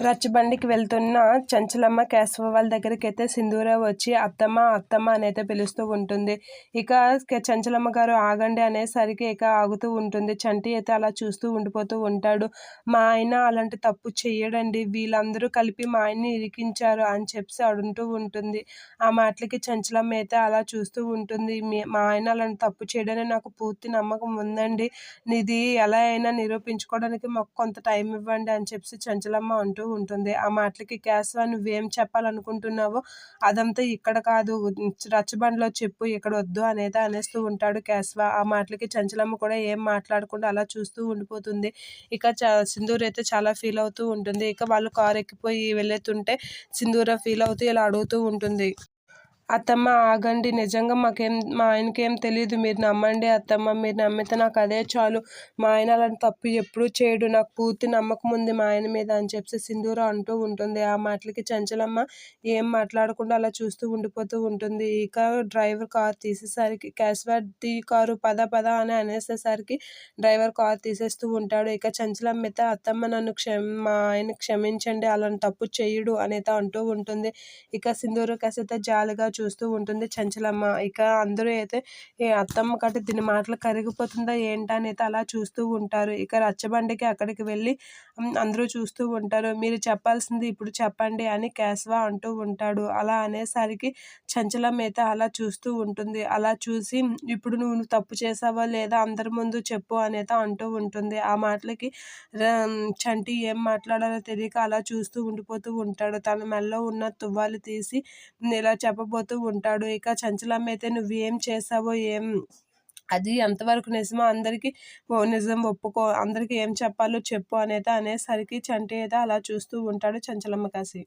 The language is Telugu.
రచ్చబండికి వెళ్తున్న చంచలమ్మ కేశవ వాళ్ళ దగ్గరికి అయితే సింధూర వచ్చి అత్తమ్మ అత్తమ్మ అని అయితే పిలుస్తూ ఉంటుంది. ఇక చంచలమ్మ గారు ఆగండి అనేసరికి ఇక ఆగుతూ ఉంటుంది. చంటి అయితే అలా చూస్తూ ఉండిపోతూ ఉంటాడు. మా ఆయన అలాంటి తప్పు చేయడండి వీళ్ళందరూ కలిపి మా ఆయన్ని ఇరికించారు అని చెప్పి అడుంటూ ఉంటుంది. ఆ మాటలకి చంచలమ్మ అయితే అలా చూస్తూ ఉంటుంది. మా ఆయన అలాంటి తప్పు చేయడని నాకు పూర్తి నమ్మకం ఉందండి. ఇది ఎలా అయినా నిరూపించుకోవడానికి మాకు కొంత టైం ఇవ్వండి అని చెప్పి చంచలమ్మ అంటూ ఉంటుంది. ఆ మాటలకి క్యాస్వా నువ్వేం చెప్పాలనుకుంటున్నావో అదంతా ఇక్కడ కాదు. రచ్చబండిలో చెప్పు ఇక్కడ వద్దు అనేది అనేస్తూ ఉంటాడు కేశవ. ఆ మాటలకి చంచలమ్మ కూడా ఏం మాట్లాడకుండా అలా చూస్తూ ఉండిపోతుంది. ఇక సింధూర్ అయితే చాలా ఫీల్ అవుతూ ఉంటుంది. ఇక వాళ్ళు కారు ఎక్కిపోయి వెళ్ళేతుంటే సింధూర ఫీల్ అవుతూ ఇలా అడుగుతూ ఉంటుంది. అత్తమ్మ ఆగండి. నిజంగా మాకేం మా ఆయనకేం తెలియదు మీరు నమ్మండి అత్తమ్మ మీరు నమ్మితే నాకు అదే చాలు. మా ఆయన అలాంటి తప్పు ఎప్పుడూ చేయడు. నాకు పూర్తి నమ్మకం ఉంది మా ఆయన మీద అని చెప్పి సింధూర అంటూ ఉంటుంది. ఆ మాటలకి చంచలమ్మ ఏం మాట్లాడకుండా అలా చూస్తూ ఉండిపోతూ ఉంటుంది. ఇక డ్రైవర్ కార్ తీసేసరికి క్యాష్వాడి కారు పద పద అని అనేసేసరికి డ్రైవర్ కార్ తీసేస్తూ ఉంటాడు. ఇక చంచలమ్మ అయితే అత్తమ్మ నన్ను క్షమ మా ఆయన క్షమించండి అలాంటి తప్పు చేయడు అనేది అంటూ ఉంటుంది. ఇక సింధూర కసిత జాలిగా చూస్తూ ఉంటుంది. చంచలమ్మ ఇక అందరూ అయితే ఏ అత్తమ్మ కట్టి దీని మాటలు కరిగిపోతుందా ఏంటా? అని అయితే అలా చూస్తూ ఉంటారు. ఇక రచ్చబండికి అక్కడికి వెళ్ళి అందరూ చూస్తూ ఉంటారు. మీరు చెప్పాల్సింది ఇప్పుడు చెప్పండి అని కేశవ అంటూ ఉంటాడు. అలా అనేసరికి చంచలమ్మ అయితే అలా చూస్తూ ఉంటుంది. అలా చూసి ఇప్పుడు నువ్వు తప్పు చేసావా లేదా? అందరి ముందు చెప్పు అనేది అంటూ ఉంటుంది. ఆ మాటలకి చంటి ఏం మాట్లాడాలో తెలియక అలా చూస్తూ ఉండిపోతూ ఉంటాడు. తన మెల్లో ఉన్న తువ్వాలు తీసి ఇలా చెప్పబోతూ పోతూ ఉంటాడు. ఇక చంచలమ్మ అయితే నువ్వు ఏం చేసావో ఏం అది ఎంతవరకు నిజమో అందరికీ నిజం ఒప్పుకో అందరికీ ఏం చెప్పాలో చెప్పు అనేది అనేసరికి చంటి అయితే అలా చూస్తూ ఉంటాడు చంచలమ్మ కాసి